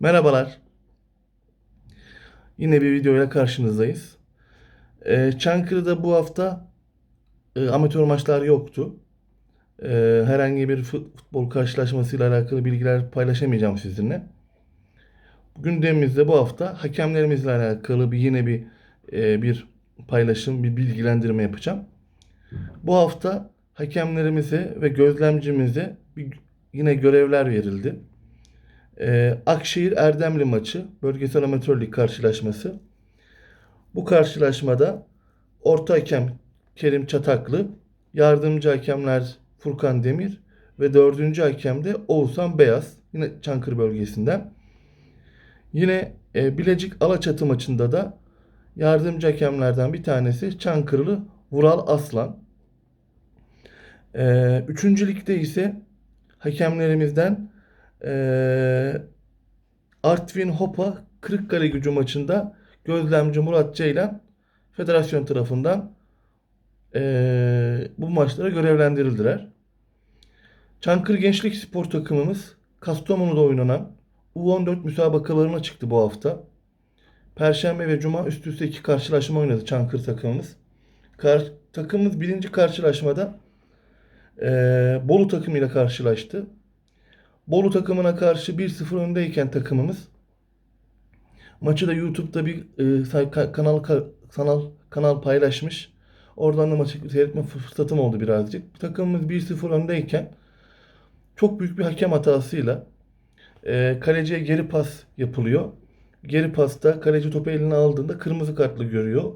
Merhabalar. Yine bir videoyla karşınızdayız. Ee, Çankırı'da bu hafta e, amatör maçlar yoktu. Ee, herhangi bir fut- futbol karşılaşmasıyla alakalı bilgiler paylaşamayacağım sizinle. Gündemimizde bu hafta hakemlerimizle alakalı bir yine bir e, bir paylaşım, bir bilgilendirme yapacağım. Bu hafta hakemlerimize ve gözlemcimize bir, yine görevler verildi. Ee, Akşehir Erdemli maçı bölgesel amatör lig karşılaşması. Bu karşılaşmada orta hakem Kerim Çataklı, yardımcı hakemler Furkan Demir ve dördüncü hakem de Oğuzhan Beyaz. Yine Çankırı bölgesinden. Yine e, Bilecik Alaçatı maçında da yardımcı hakemlerden bir tanesi Çankırılı Vural Aslan. E, üçüncü ligde ise hakemlerimizden e, Artvin Hopa Kırıkkale gücü maçında gözlemci Murat Ceylan federasyon tarafından e, bu maçlara görevlendirildiler. Çankırı Gençlik Spor takımımız Kastamonu'da oynanan U14 müsabakalarına çıktı bu hafta. Perşembe ve Cuma üst üste iki karşılaşma oynadı Çankırı takımımız. Kar, takımımız birinci karşılaşmada e, Bolu takımıyla karşılaştı. Bolu takımına karşı 1-0 öndeyken takımımız maçı da YouTube'da bir e, kanal ka- kanal kanal paylaşmış. Oradan da maçı seyretme fırsatım oldu birazcık. Takımımız 1-0 öndeyken çok büyük bir hakem hatasıyla e, kaleciye geri pas yapılıyor. Geri pasta kaleci topu eline aldığında kırmızı kartlı görüyor.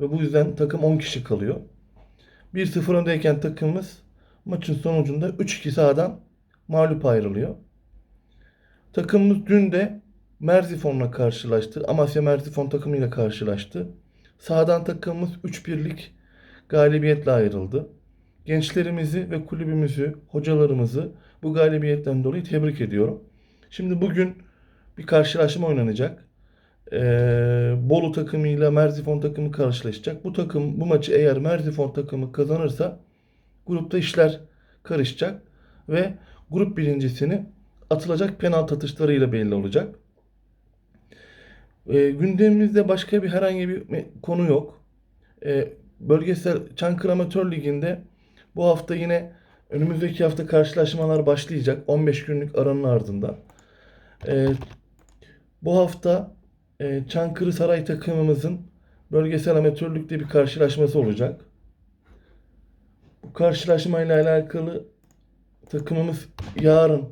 Ve bu yüzden takım 10 kişi kalıyor. 1-0 öndeyken takımımız maçın sonucunda 3-2 sahadan mağlup ayrılıyor. Takımımız dün de Merzifon'la karşılaştı. Amasya Merzifon takımıyla karşılaştı. Sahadan takımımız 3-1'lik galibiyetle ayrıldı. Gençlerimizi ve kulübümüzü, hocalarımızı bu galibiyetten dolayı tebrik ediyorum. Şimdi bugün bir karşılaşma oynanacak. Ee, Bolu takımıyla Merzifon takımı karşılaşacak. Bu takım bu maçı eğer Merzifon takımı kazanırsa grupta işler karışacak ve grup birincisini atılacak penaltı atışlarıyla belli olacak. Ee, gündemimizde başka bir herhangi bir konu yok. Ee, bölgesel Çankırı Amatör Ligi'nde bu hafta yine önümüzdeki hafta karşılaşmalar başlayacak. 15 günlük aranın ardından. Ee, bu hafta e, Çankırı Saray takımımızın bölgesel amatörlükte bir karşılaşması olacak. Bu karşılaşmayla alakalı takımımız yarın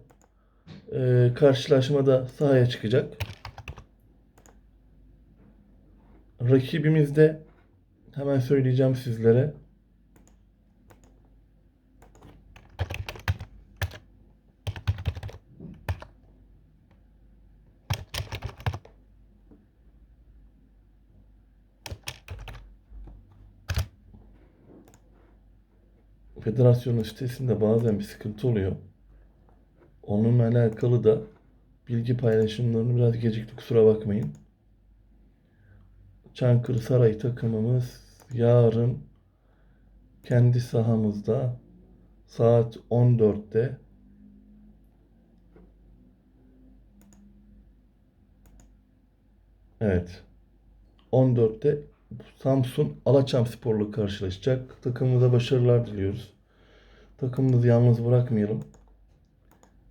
e, karşılaşmada sahaya çıkacak. Rakibimiz de hemen söyleyeceğim sizlere. Federasyonun sitesinde bazen bir sıkıntı oluyor. Onunla alakalı da bilgi paylaşımlarını biraz gecikti kusura bakmayın. Çankırı Saray takımımız yarın kendi sahamızda saat 14'te Evet. 14'te Samsun Alaçam Spor'la karşılaşacak. Takımımıza başarılar diliyoruz. Takımımızı yalnız bırakmayalım.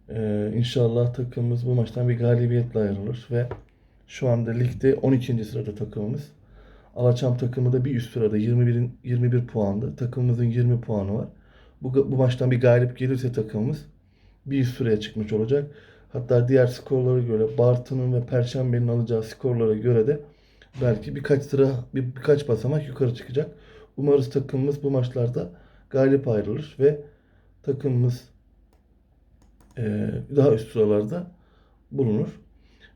Ee, inşallah takımımız bu maçtan bir galibiyetle ayrılır ve şu anda ligde 12. sırada takımımız. Alaçam takımı da bir üst sırada 21 21 puanda. Takımımızın 20 puanı var. Bu, bu maçtan bir galip gelirse takımımız bir üst sıraya çıkmış olacak. Hatta diğer skorlara göre Bartın'ın ve Perşembe'nin alacağı skorlara göre de belki birkaç sıra bir, birkaç basamak yukarı çıkacak. Umarız takımımız bu maçlarda galip ayrılır ve takımımız e, daha üst sıralarda bulunur.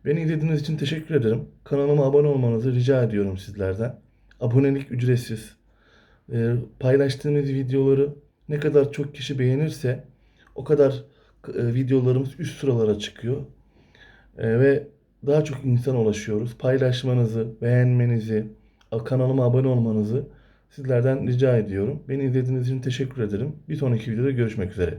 Beni izlediğiniz için teşekkür ederim. Kanalıma abone olmanızı rica ediyorum sizlerden. Abonelik ücretsiz. E, paylaştığımız videoları ne kadar çok kişi beğenirse o kadar e, videolarımız üst sıralara çıkıyor. E, ve daha çok insana ulaşıyoruz. Paylaşmanızı, beğenmenizi, kanalıma abone olmanızı sizlerden rica ediyorum. Beni izlediğiniz için teşekkür ederim. Bir sonraki videoda görüşmek üzere.